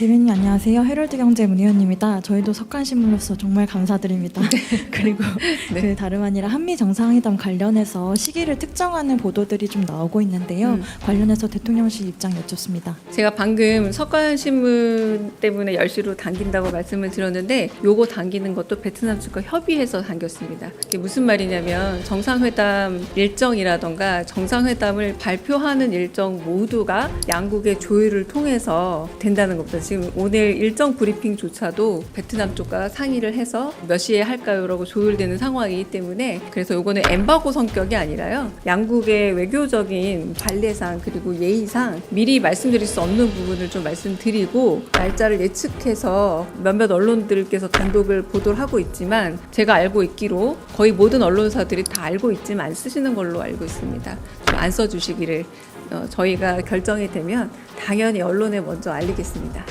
대변인 안녕하세요. 헤럴드 경제 문의원입니다. 저희도 석간신문으로서 정말 감사드립니다. 그리고 네. 그 다름 아니라 한미 정상회담 관련해서 시기를 특정하는 보도들이 좀 나오고 있는데요. 음. 관련해서 대통령실 입장 여쭙습니다. 제가 방금 석관신문 때문에 10시로 당긴다고 말씀을 드렸는데 요거 당기는 것도 베트남 측과 협의해서 당겼습니다. 이게 무슨 말이냐면 정상회담 일정이라던가 정상회담을 발표하는 일정 모두가 양국의 조율을 통해서 된다는 겁니다. 지금 오늘 일정 브리핑조차도 베트남 쪽과 상의를 해서 몇 시에 할까요라고 조율되는 상황이기 때문에 그래서 요거는 엠바고 성격이 아니라요. 양국의 외교적인 관례상 그리고 예의상 미리 말씀드릴 수 없는 부분을 좀 말씀드리고 날짜를 예측해서 몇몇 언론들께서 단독을 보도를 하고 있지만 제가 알고 있기로 거의 모든 언론사들이 다 알고 있지만 안 쓰시는 걸로 알고 있습니다. 좀 안 써주시기를 어, 저희가 결정이 되면 당연히 언론에 먼저 알리겠습니다.